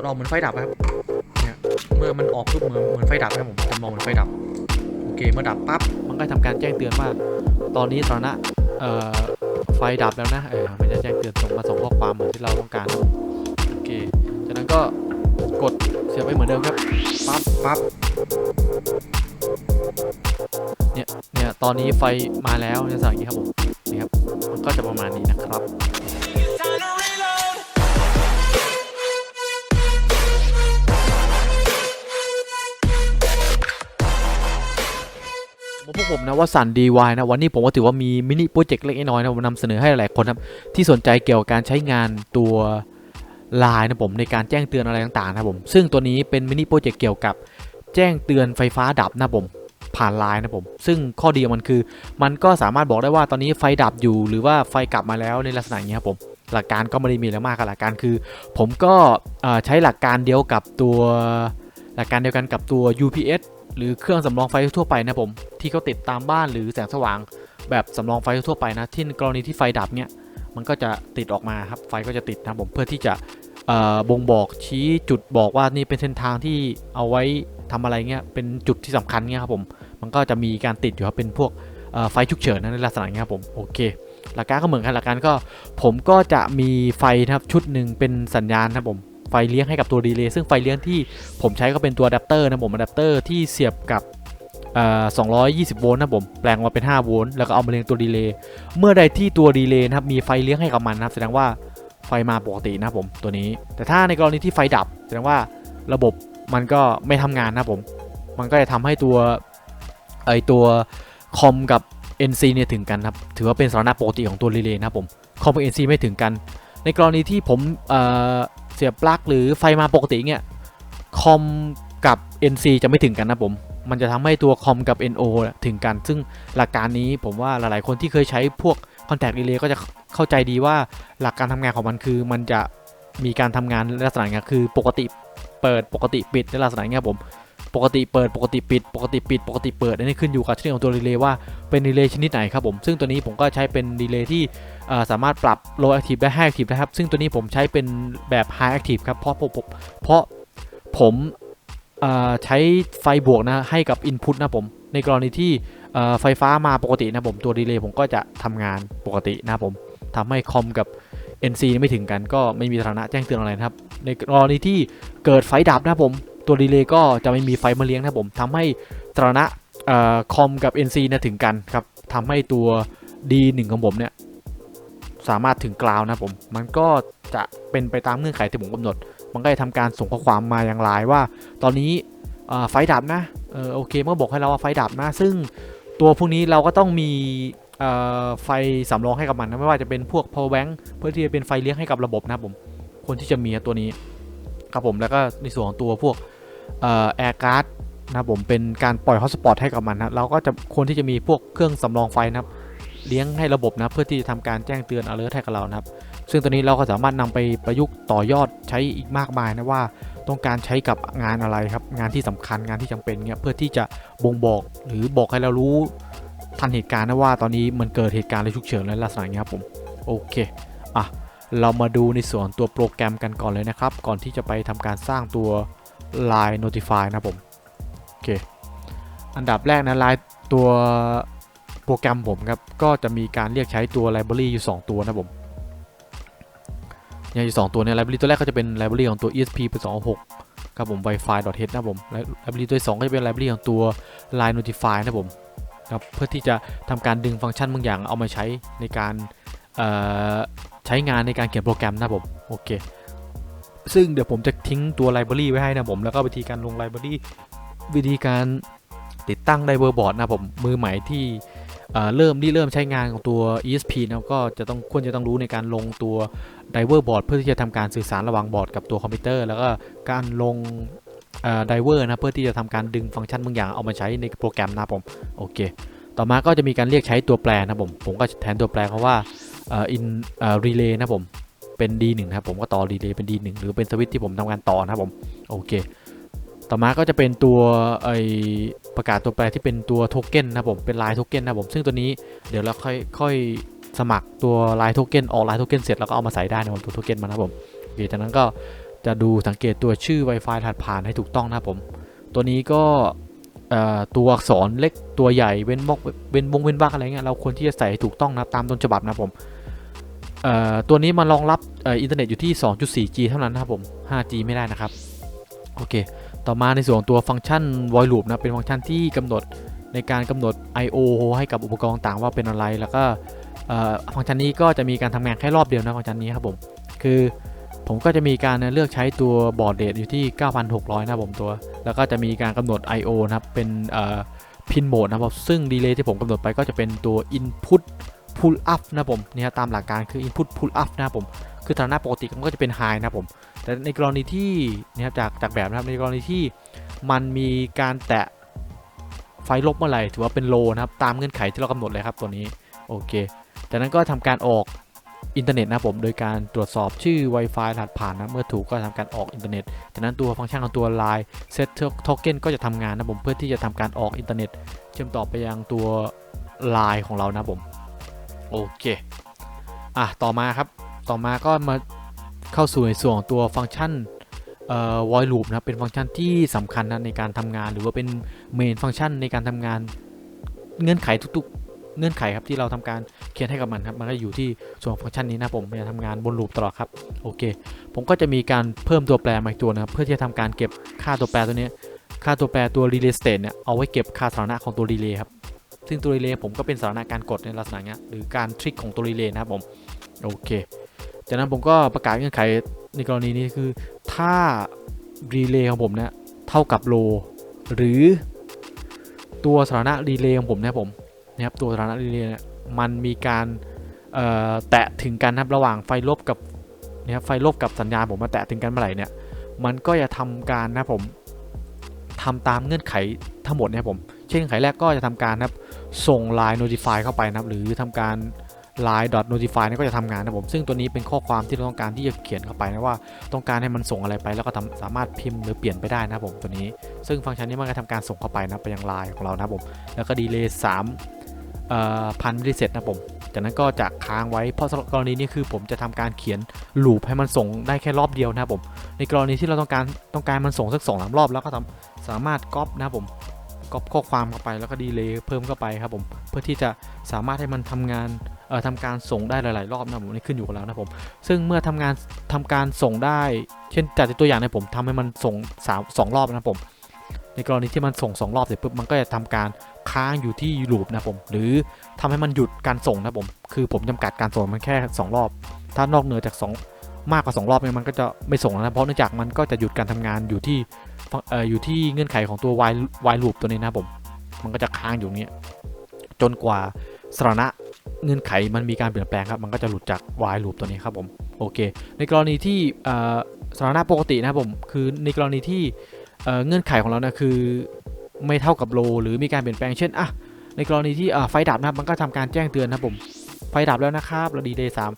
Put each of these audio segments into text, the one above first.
ดออกเหมือนไฟดับครับเนี่ยเมื่อมันออกปุ๊บเหมือนเหมือนไฟดับนะครับผมจะมองเหมือนไฟดับโอเคเมื่อดับปั๊บมันก็ทำการแจ้งเตือนว่าตอนนี้สถานะเอ่อไฟดับแล้วนะเออมันจะแจ้งเตือนส่งมาส่งข้อความเหมือนที่เราต้องการครับโอเคจากนั้นก็กดเสียบไปเหมือนเดิมครับปั๊บปั๊บเนี่ยเนี่ยตอนนี้ไฟมาแล้วในสังนี้ครับผมนี่ครับมันก็จะประมาณนี้นะครับ ผมนะว่าสัน DY นะวันนี้ผมก็ถือว่ามีมินิโปรเจกต์เล็กน้อยนะผมนำเสนอให้หลายๆคนครับที่สนใจเกี่ยวกับการใช้งานตัวไลน์นะผมในการแจ้งเตือนอะไรต่างๆนะผมซึ่งตัวนี้เป็นมินิโปรเจกต์เกี่ยวกับแจ้งเตือนไฟฟ้าดับนะผมผ่านไลน์นะผม ซึ่งข้อดีของมันคือ มันก็สามารถบอกได้ว่าตอนนี้ไฟดับอยู่ หรือว่าไฟกลับมาแล้วในลักษณะนี้ครับผม หลักการก็ไม่ได้มีอะไรมากครับหลักการคือ ผมก็ใช้หลักการเดียวกับตัว หลักการเดียวกันกับตัว UPS หรือเครื่องสำรองไฟทั่วไปนะผมที่เขาติดตามบ้านหรือแสงสว่าง แบบสำรองไฟทั่วไปนะที่กรณีที่ไฟดับเนี่ยมันก็จะติดออกมาครับไฟก็จะติดนะผมเพื่อที่จะบ่งบอกชี้จุดบอกว่านี่เป็นเส้นทางที่เอาไว้ทำอะไรเงี้ยเป็นจุดที่สำคัญเงี้ยครับผมมันก็จะมีการติดอยู่ครับเป็นพวกไฟฉุกเฉินนะในลักษณะเงี้ยครับผมโอเคหลักการก็เหมือนกันหลักการก็ผมก็จะมีไฟนะครับชุดหนึ่งเป็นสัญญาณนะครับผม ไฟเลี้ยงให้กับตัวดีเลย์ซึ่งไฟเลี้ยงที่ผมใช้ก็เป็นตัวอะแดปเตอร์นะผมอะแดปเตอร์ที่เสียบกับเอ่อ220 โวลต์นะผม แปลงมาเป็น 5 โวลต์แล้วก็เอามาเลี้ยงตัวดีเลย์ เมื่อใดที่ตัวดีเลย์นะครับมีไฟเลี้ยงให้กับมันนะครับแสดงว่าไฟมาปกตินะผมตัวนี้ แต่ถ้าในกรณีที่ไฟดับ แสดงว่าระบบมันก็ไม่ทำงานนะผม มันก็จะทำให้ตัวไอตัวคอมกับ NC เนี่ยถึงกันครับ ถือว่าเป็นสถานะปกติของตัวรีเลย์นะผม คอมกับ NC ไม่ถึงกัน ในกรณีที่ผมเอ่อ สียบปลั๊กหรือไฟมาปกติเนี่ยคอมกับ NC จะไม่ถึงกันนะผม มันจะทำให้ตัวคอมกับ NO ถึงกัน ซึ่งหลักการนี้ผมว่าหลายๆคนที่เคยใช้พวก Contact Relay ก็จะเข้าใจดีว่าหลักการทำงานของมันคือ มันจะมีการทำงานลักษณะเนี้ยคือปกติเปิดปกติปิดในลักษณะเนี้ยผม ปกติเปิดปกติปิด ปกติปิด ปกติเปิดอันนี้ขึ้นอยู่กับชนิดของตัวรีเลย์ว่าเป็นรีเลย์ชนิดไหนครับผมซึ่งตัวนี้ผมก็ใช้เป็นรีเลย์ที่สามารถปรับ low active ได้ high active ได้ครับ ซึ่งตัวนี้ผมใช้เป็นแบบ high active ครับเพราะผมเพราะผมใช้ไฟบวกนะให้กับ input นะผมในกรณีที่ไฟฟ้ามาปกตินะผมตัวรีเลย์ผมก็จะทำงานปกตินะผมทำให้คอมกับ NC ไม่ถึงกันก็ไม่มีสถานะแจ้งเตือนอะไรนะครับ ในกรณีที่เกิดไฟดับนะผม ตัวดีเลย์ก็จะไม่มีไฟมาเลี้ยงนะผมทำให้สถานะคอมกับ NC นี่ยถึงกันครับทำให้ตัว D1 ของผมเนี่ยสามารถถึงกราวนะผม มันก็จะเป็นไปตามเงื่อนไขที่ผมกำหนด มันก็จะทำการส่งข้อความมาอย่างไลน์ว่า ตอนนี้ไฟดับนะออโอเคเมื่อบอกให้เราว่าไฟดับนะ ซึ่งตัวพวกนี้เราก็ต้องมีไฟสำรองให้กับมันนะไม่ว่าจะเป็นพวก power bank เพื่อที่จะเป็นไฟเลี้ยงให้กับระบบนะผมคนที่จะมีตัวนี้ครับผมแล้วก็ในส่วนของตัวพวก เอ่อ air guard นะผมเป็นการปล่อย hotspot ให้กับมันนะเราก็จะควรที่จะมีพวกเครื่องสำรองไฟนะครับเลี้ยงให้ระบบนะเพื่อที่จะทำการแจ้งเตือน alert ให้กับเรานะครับ ซึ่งตัวนี้เราก็สามารถนำไปประยุกต์ต่อยอดใช้อีกมากมายนะว่าต้องการใช้กับงานอะไรครับ งานที่สำคัญงานที่จำเป็นเนี่ยเพื่อที่จะบ่งบอกหรือบอกให้เรารู้ทันเหตุการณ์นะว่าตอนนี้มันเกิดเหตุการณ์อะไรฉุกเฉินและลักษณะอย่างเงี้ครับผมโอเคอะเรามาดูในส่วนตัวโปรแกรมกันก่อนเลยนะครับ ก่อนที่จะไปทำการสร้างตัว Line Notify นะผม โอเค อันดับแรกนะ Line ตัวโปรแกรมผมครับ ก็จะมีการเรียกใช้ตัว Library อยู่ 2 ตัวนะผมอย่างอยู่สองตัวเนี่ย library ตัวแรกก็จะเป็น library ของตัว esp เป็น2.6ครับผม wifi.h นะผม library ตัวที่สองก็จะเป็น library ของตัว line notify นะผมครับเพื่อที่จะทำการดึงฟังก์ชันบางอย่างเอามาใช้ในการใช้งานในการเขียนโปรแกรมนะผมโอเค ซึ่งเดี๋ยวผมจะทิ้งตัว library ไว้ให้นะผม แล้วก็วิธีการลง library วิธีการติดตั้ง driver board นะผมมือใหม่ที่เริ่มที่เริ่มใช้งานของตัว ESP นะก็จะต้องควรจะต้องรู้ในการลงตัว driver board เพื่อที่จะทำการสื่อสารระหว่างบอร์ดกับตัวคอมพิวเตอร์แล้วก็การลงไดเอ่อ driver นะเพื่อที่จะทำการดึงฟังก์ชันบางอย่างเอามาใช้ในโปรแกรมนะผมโอเค ต่อมาก็จะมีการเรียกใช้ตัวแปรนะผมผมก็แทนตัวแปรเขาะว่าอ่อ in เอ่อ relay นะผม เป็น D1 นะครับผมก็ต่อ relay เป็น D1 หรือเป็นสวิตช์ที่ผมทำงานต่อนะครับผมโอเค ต่อมาก็จะเป็นตัวไอประกาศตัวแปรที่เป็นตัวโทเก้นนะครับผมเป็นลายโทเก้นนะครับผมซึ่งตัวนี้เดี๋ยวเราค่อยค่อยสมัครตัวลายโทเก้นออกลายโทเก้นเสร็จแล้วก็เอามาใส่ได้ในบตัวโทเก้นมานะครับผมโอเคจากนั้นก็จะดูสังเกตตัวชื่อ Wi-Fi รหัสผ่านให้ถูกต้องนะครับผม ตัวนี้ก็ตัวอักษรเล็กตัวใหญ่เว้นวรรคเว้นวงเว้นวรรคอะไรเงี้ยเราควรที่จะใส่ให้ถูกต้องนะตามต้นฉบับนะครับผม ตัวนี้มันรองรับอ,อินเทอร์เน็ตอยู่ที่ 2.4G เท่านั้นนะครับผม 5G ไม่ได้นะครับ โอเค ต่อมาในส่วนตัวฟังก์ชัน void loop นะ เป็นฟังก์ชันที่กำหนดในการกำหนด I/O ให้กับอุปกรณ์ต่างว่าเป็นอะไร แล้วก็ฟังก์ชันนี้ก็จะมีการทำงานแค่รอบเดียวนะฟังก์ชันนี้ครับผม คือผมก็จะมีการเลือกใช้ตัวบอร์ดเรทอยู่ที่ 9,600 นะครับผมตัว แล้วก็จะมีการกำหนด I/O นะครับ เป็นพินโหมดนะครับซึ่งดีเลย์ที่ผมกำหนดไปก็จะเป็นตัว Input Pull Up นะผมนี่ครับตามหลักการคือ Input Pull Up นะผมคือฐานะปกติมันก็จะเป็น High นะผมแต่ในกรณีที่นี่ครับจากจากแบบนะครับในกรณีที่มันมีการแตะไฟลบเมื่อไหร่ถือว่าเป็นโลนะครับตามเงื่อนไขที่เรากำหนดเลยครับตัวนี้โอเคจากนั้นก็ทำการออกอินเทอร์เน็ตนะผมโดยการตรวจสอบชื่อ Wi-Fi รหัสผ่านนะเมื่อถูกก็ทำการออกอินเทอร์เน็ตจากนั้นตัวฟังก์ชันของตัว Line Set Token ก็จะทำงานนะผมเพื่อที่จะทำการออกอินเทอร์เน็ต เชื่อมต่อไปยังตัว Line ของเรานะผม โอเค อะ ต่อมาครับ ต่อมาก็มาเข้าสู่ในส่วนของตัวฟังก์ชันเอ่อ void loop นะครับเป็นฟังก์ชันที่สำคัญนะในการทำงาน หรือว่าเป็นเมนฟังก์ชันในการทำงาน เงื่อนไขทุกๆ เงื่อนไขครับที่เราทำการเขียนให้กับมันครับ มันก็อยู่ที่ส่วนฟังก์ชันนี้นะผมจะทำงานบนลูปตลอดครับ โอเค ผมก็จะมีการเพิ่มตัวแปรมาอีกตัวนะครับเพื่อที่จะทำการเก็บค่าตัวแปรตัวนี้ ค่าตัวแปรตัว relay state เนี่ย เอาไว้เก็บค่าสถานะของตัว relay ครับ ซึ่งตัว relay ผมก็เป็นสถานะการกดในลักษณะเนี้ยหรือการทริคของตัว relay นะครับผมโอเคจากนั้นผมก็ประกาศเงื่อนไขในกรณีนี้คือ ถ้ารีเลย์ของผมเนี่ยเท่ากับโลหรือตัวสถานะรีเลย์ของผมเนี่ยผมนะครับตัวสถานะรีเลย์เนี่ยมันมีการเอ่อแตะถึงกันนะครับระหว่างไฟลบกับนะครับไฟลบกับสัญญาณผมมาแตะถึงกันเมื่อไหร่เนี่ยมันก็จะทำการนะครับผมทำตามเงื่อนไขทั้งหมดเนี่ยผม เช่นเงื่อนไขแรกก็จะทำการนะครับ ส่ง Line Notify เข้าไปนะครับ หรือทำการ line notify นี่ก็จะทำงานนะผม ซึ่งตัวนี้เป็นข้อความที่เราต้องการที่จะเขียนเข้าไปนะว่าต้องการให้มันส่งอะไรไปแล้วก็ทำสามารถพิมพ์หรือเปลี่ยนไปได้นะผมตัวนี้ ซึ่งฟังก์ชันนี้มันก็ทำการส่งเข้าไปนะไปยังไลน์ของเรานะผม แล้วก็ดีเลย์สามพันมิลลิเซตนะผม จากนั้นก็จะค้างไว้เพราะกรณีนี้คือผมจะทำการเขียนลูปให้มันส่งได้แค่รอบเดียวนะครับผม ในกรณีที่เราต้องการต้องการมันส่งสักสองสามรอบแล้วก็ทำสามารถก๊อปนะครับผม ก๊อปข้อความเข้าไปแล้วก็ดีเลย์เพิ่มเข้าไปครับผมเพื่อที่จะสามารถให้มันทำงานเอ่อทำการส่งได้หลาย ๆ รอบนะผมนี่ขึ้นอยู่กับเรานะผมซึ่งเมื่อทำงานทำการส่งได้ เช่นจากตัวอย่างในผมทำให้มันส่งสามสองรอบนะผมในกรณีที่มันส่งสองรอบเสร็จปุ๊บมันก็จะทำการค้างอยู่ที่ลูปนะผมหรือทำให้มันหยุดการส่งนะผมคือผมจำกัดการส่งมันแค่สองรอบ ถ้านอกเหนือจากสองมากกว่าสองรอบเนี่ยมันก็จะไม่ส่งแล้วนะเพราะเนื่องจากมันก็จะหยุดการทำงานอยู่ที่ เอ่ออยู่ที่เงื่อนไขของตัว while while loop ตัวนี้นะผม มันก็จะค้างอยู่เนี้ยจนกว่าสถานะเงื่อนไขมันมีการเปลี่ยนแปลงครับ มันก็จะหลุดจาก while loop ตัวนี้ครับผม โอเค ในกรณีที่สถานะปกตินะครับผม คือในกรณีที่เงื่อนไขของเรานะคือไม่เท่ากับโลหรือมีการเปลี่ยนแปลงเช่นอะในกรณีที่ไฟดับนะครับมันก็ทำการแจ้งเตือนนะผมไฟดับแล้วนะครับเราดีเลย์สาม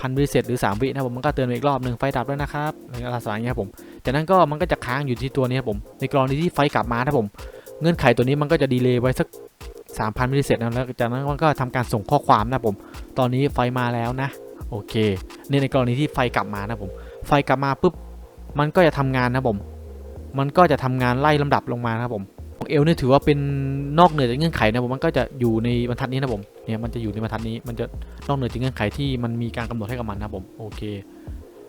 พันวิเศษหรือ 3 วินะผมมันก็เตือนอีกรอบหนึ่งไฟดับแล้วนะครับในลักษณะอย่างนี้ครับผมจากนั้นก็มันก็จะค้างอยู่ที่ตัวนี้ครับผมในกรณีที่ไฟกลับมานะครับผมเงื่อนไขตัวนี้มันก็จะดีเลย์ไว้สัก 3,000มิลลิเซกนะแล้วจากนั้นมันก็ทำการส่งข้อความนะครับผม ตอนนี้ไฟมาแล้วนะ โอเคนี่ในกรณีที่ไฟกลับมานะครับผม ไฟกลับมาปุ๊บมันก็จะทำงานนะผม มันก็จะทำงานไล่ลำดับลงมานะครับผม เอลเนี่ยถือว่าเป็นนอกเหนือจากเงื่อนไขนะผมมันก็จะอยู่ในบรรทัดนี้นะผมเนี่ยมันจะอยู่ในบรรทัดนี้มันจะนอกเหนือจากเงื่อนไขที่มันมีการกำหนดให้กับมันนะผมโอเค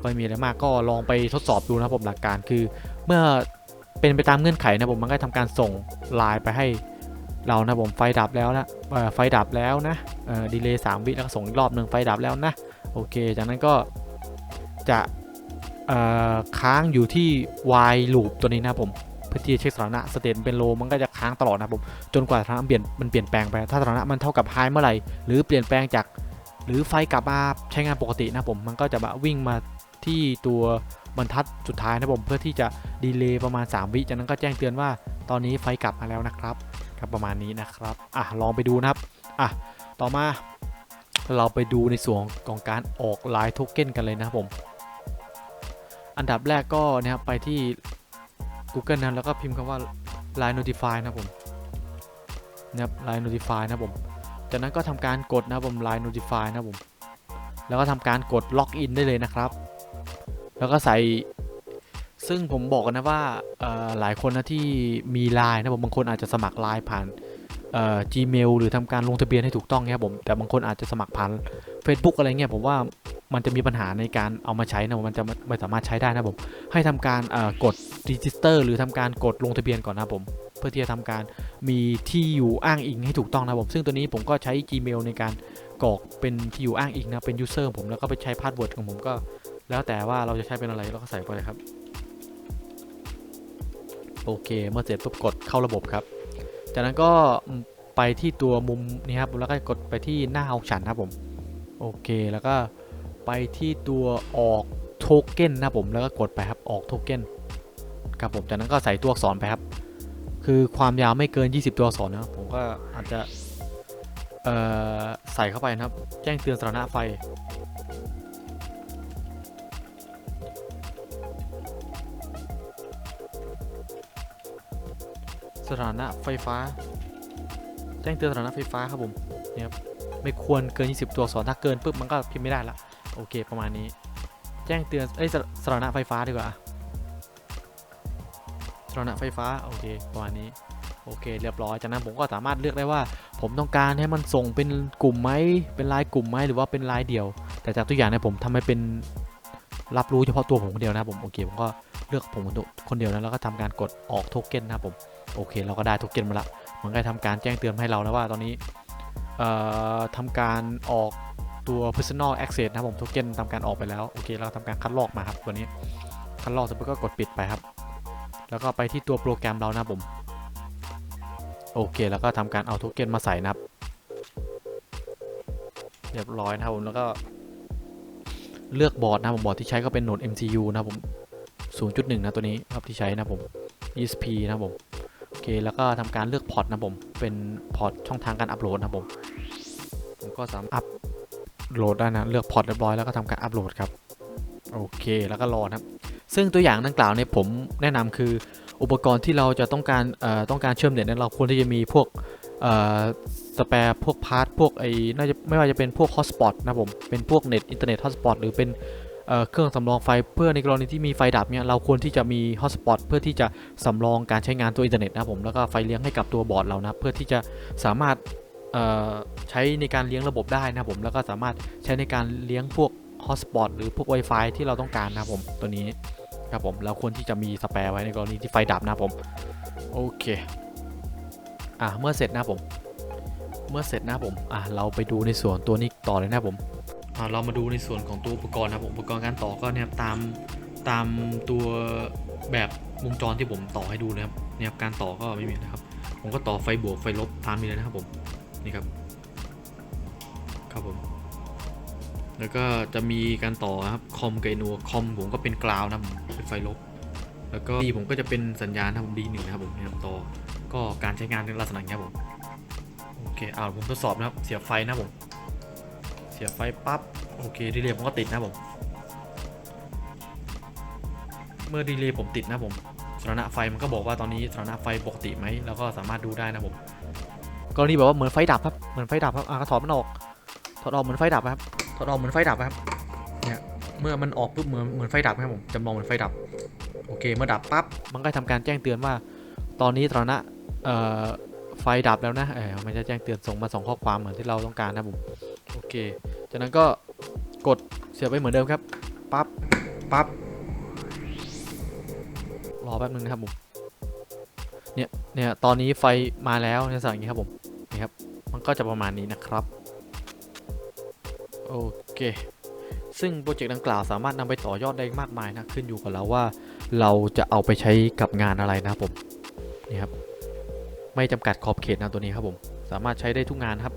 ก็ไม่มีอะไรมากก็ลองไปทดสอบดูนะผมหลักการคือ เมื่อเป็นไปตามเงื่อนไขนะผมมันก็ทำการส่งไลน์ไปให้เรานะผมไฟดับแล้วนะไฟดับแล้วนะดีเลย์สามวิแล้วก็ส่งอีกรอบหนึ่งไฟดับแล้วนะโอเค จากนั้นก็จะค้างอยู่ที่ while loop ตัวนี้นะผม พื่อที่จะเช็คสถานะสเตตเป็นโลมันก็จะค้างตลอดนะครับผมจนกว่าสถานะเปลี่ยนมันเปลี่ยนแปลงไปถ้าสถานะมันเท่ากับ high เมื่อไหร่หรือเปลี่ยนแปลงจาก หรือไฟกลับมาใช้งานปกตินะครับผมมันก็จะมาวิ่งมาที่ตัวบรรทัดสุดท้ายนะครับผมเพื่อที่จะดีเลย์ประมาณ 3 วิจากนั้นก็แจ้งเตือนว่าตอนนี้ไฟกลับมาแล้วนะครับครับประมาณนี้นะครับอะลองไปดูนะครับอะต่อมาเราไปดูในส่วนของการออกลน์โทเก้นกันเลยนะครับผม อันดับแรกก็นะครับไปที่ Google นะแล้วก็พิมพ์คำว่า Line Notify นะผมนะครับ Line Notify นะผมจากนั้นก็ทำการกดนะผม Line Notify นะผมแล้วก็ทำการกดล็อกอินได้เลยนะครับ แล้วก็ใส่ซึ่งผมบอกกันนะว่าหลายคนนะที่มีไลน์นะผมบางคนอาจจะสมัครไลน์ผ่านเอ่อ Gmail หรือทำการลงทะเบียนให้ถูกต้องเนี่ยผมแต่บางคนอาจจะสมัครผ่าน Facebook อะไรเงี้ยผมว่า มันจะมีปัญหาในการเอามาใช้นะผมมันจะไม่สามารถใช้ได้นะผม ให้ทำการเอ่อกด register หรือทำการกดลงทะเบียนก่อนนะผม เพื่อที่จะทำการมีที่อยู่อ้างอิงให้ถูกต้องนะผม ซึ่งตัวนี้ผมก็ใช้ Gmail ในการกรอกเป็นที่อยู่อ้างอิงนะ เป็น user ผมแล้วก็ไปใช้พาสเวิร์ดของผมก็ แล้วแต่ว่าเราจะใช้เป็นอะไรเราก็ใส่ไปเลยครับ โอเค เมื่อเสร็จปุ๊บกดเข้าระบบครับ จากนั้นก็ไปที่ตัวมุมนี้ครับแล้วก็กดไปที่หน้าของฉันครับผม โอเคแล้วก็ ไปที่ตัวออกโทเก้นนะผมแล้วก็กดไปครับออกโทเก้นครับผมจากนั้นก็ใส่ตัวอักษรไปครับ คือความยาวไม่เกิน 20 ตัวอักษรนะครับผมก็อาจจะใส่เข้าไปนะครับ แจ้งเตือนสถานะไฟ สถานะไฟฟ้า แจ้งเตือนสถานะไฟฟ้าครับผมเนี่ยครับไม่ควรเกิน 20 ตัวอักษรถ้าเกินปุ๊บมันก็พิมพ์ไม่ได้ละ โอเคประมาณนี้ แจ้งเตือนเอ้ยสถานะไฟฟ้าดีกว่าสถานะไฟฟ้าโอเคประมาณนี้โอเคเรียบร้อยจากนั้นผมก็สามารถเลือกได้ว่า ผมต้องการให้มันส่งเป็นกลุ่มไหมเป็นไลน์กลุ่มไหมหรือว่าเป็นไลน์เดี่ยว แต่จากตัวอย่างเนี่ยผมทำให้เป็นรับรู้เฉพาะตัวผมคนเดียวนะครับผมโอเคผมก็เลือกผมคนเดียวนะแล้วก็ทำการกดออกโทเก้นนะครับผมโอเค เราก็ได้โทเก้นมาละมันก็ทำการแจ้งเตือนให้เราแล้วว่าตอนนี้เอ่อทำการออก ตัว personal access นะครับผมโทเก้นทำการออกไปแล้ว โอเค เราทำการคัดลอกมาครับตัวนี้ คัดลอกเสร็จปุ๊บก็กดปิดไปครับ แล้วก็ไปที่ตัวโปรแกรมเรานะครับผม โอเค แล้วก็ทำการเอาโทเก้นมาใส่นะครับ เรียบร้อยนะครับผม แล้วก็เลือกบอร์ดนะครับผมบอร์ดที่ใช้ก็เป็นโหนด MCU นะครับผม 0.1 นะตัวนี้ครับที่ใช้นะครับผม ESP นะครับผมโอเคแล้วก็ทำการเลือกพอร์ตนะผมเป็นพอร์ตช่องทางการอัปโหลดนะผมผมก็สามารถอัป โหลดได้นะ เลือกพอร์ตเรียบร้อยแล้วก็ทำการอัปโหลดครับ โอเค แล้วก็รอนะครับ ซึ่งตัวอย่างดังกล่าวเนี่ยผมแนะนำคืออุปกรณ์ที่เราจะต้องการต้องการเชื่อมเน็ตเนี่ยเราควรที่จะมีพวกเอ่อสแปร์พวกพาร์ทพวกไอ้น่าจะไม่ว่าจะเป็นพวกฮอตสปอตนะผมเป็นพวกเน็ตอินเทอร์เน็ตฮอตสปอตหรือเป็นเเครื่องสำรองไฟเพื่อในกรณีที่มีไฟดับเนี่ยเราควรที่จะมีฮอตสปอตเพื่อที่จะสำรองการใช้งานตัวอินเทอร์เน็ตนะผมแล้วก็ไฟเลี้ยงให้กับตัวบอร์ดเรานะเพื่อที่จะสามารถ ใช้ในการเลี้ยงระบบได้นะผมแล้วก็สามารถใช้ในการเลี้ยงพวกฮอสปอตหรือพวก Wi-Fi ที่เราต้องการนะผมตัวนี้ครับผมเราควรที่จะมีสแปร์ไว้ในกรณีที่ไฟดับนะผมโอเคอะเมื่อเสร็จนะผมเมื่อเสร็จนะผมอะเราไปดูในส่วนตัวนี้ต่อเลยนะผมอ่าเรามาดูในส่วนของตัวอุปกรณ์นะผมอุปกรณ์การต่อก็เนี่ยตามตามตัวแบบวงจรที่ผมต่อให้ดูนะครับเนี่ยการต่อก็ไม่มีนะครับ ผมก็ต่อไฟบวกไฟลบตามนี้เลยนะครับผม นี่ครับ ครับผม แล้วก็จะมีการต่อครับคอมกับนัวคอมผมก็เป็นกราวนะผมเป็นไฟลบ แล้วก็ดีผมก็จะเป็นสัญญาณนะผมดีหนึ่งนะครับผมนี่ยครับต่อก็การใช้งานในลักษณะอย่างนี้ครับผมโอเคเอาผมทดสอบนะครับ เสียบไฟนะผม เสียบไฟปั๊บโอเคดีเลย์ผมก็ติดนะผม เมื่อดีเลย์ผมติดนะผมสถานะไฟมันก็บอกว่าตอนนี้สถานะไฟปกติไหมแล้วก็สามารถดูได้นะผม กรณีแบบว่าเหมือนไฟดับครับ เหมือนไฟดับครับอะก็ถอดมันออก ถอดออกเหมือนไฟดับครับ ถอดออกเหมือนไฟดับครับ เนี่ย เมื่อมันออกปุ๊บเหมือนเหมือนไฟดับครับผมจำลองเหมือนไฟดับ โอเค เมื่อดับปั๊บ มันก็ทำการแจ้งเตือนว่า ตอนนี้สถานะเอ่อ ไฟดับแล้วนะ เออมันจะแจ้งเตือนส่งมาสองข้อความเหมือนที่เราต้องการนะผม โอเค จากนั้นก็กดเสียบไปเหมือนเดิมครับ ปั๊บ ปั๊บ รอแป๊บนึงนะครับผมเนี่ย เนี่ย ตอนนี้ไฟมาแล้วในสั่งอย่างนี้ครับผม นี่ครับ มันก็จะประมาณนี้นะครับ โอเค ซึ่งโปรเจกต์ดังกล่าวสามารถนำไปต่อยอดได้มากมายนะ ขึ้นอยู่กับเราว่าเราจะเอาไปใช้กับงานอะไรนะครับผม นี่ครับ ไม่จำกัดขอบเขตนะตัวนี้ครับผม สามารถใช้ได้ทุกงานครับ